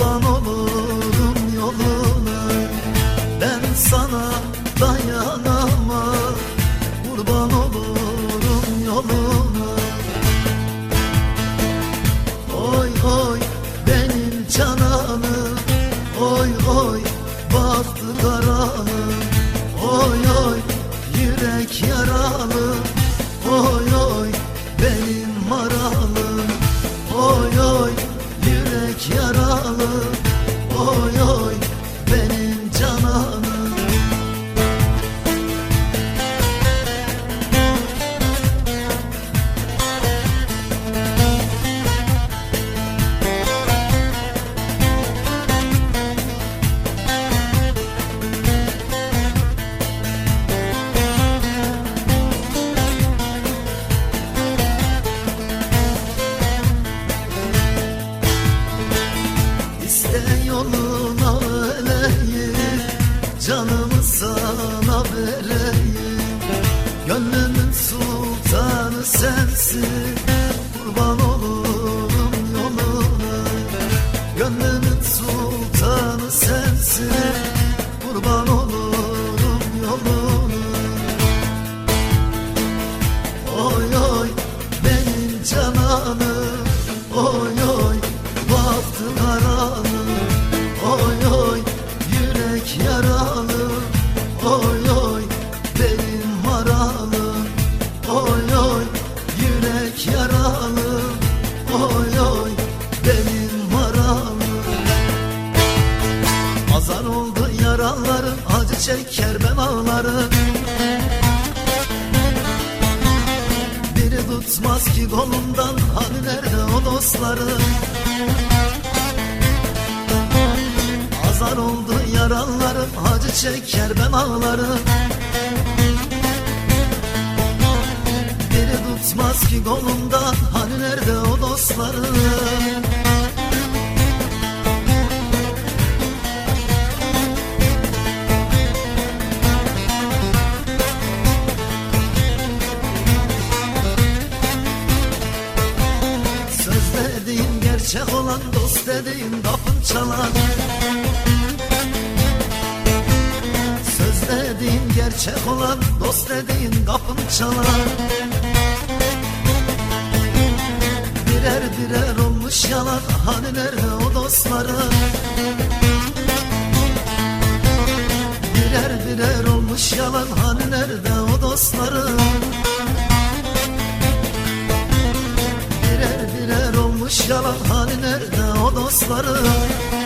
kurban olurum yoluna. Ben sana dayanamam. Kurban olurum yoluna. Oy oy benim canım. yoluna öleyim Canımı sana vereyim. Gönlümün sultanı sensin Kurban olurum yoluna. Gönlümün sultanı sensin Kurban olurum yoluna. Oy oy benim cananım Oy Oy oy benim maralım Oy oy yürek yaralı. Oy oy benim maralım Azar oldu yaralarım acı çeker ben ağlarım. Biri tutmaz ki kolumdan hani nerede o dostlarım? Azar oldu yaralarım acı çeker ben ağlarım. Biri tutmaz ki kolumdan hani nerede o dostlarım? Söz dediğin gerçek olan dost dediğin kapın çalar gerçek olan dost dediğin kapın çalar Birer birer olmuş yalan hani nerede o dostların Birer birer olmuş yalan hani nerede o dostların Birer birer olmuş yalan hani nerede o dostlarım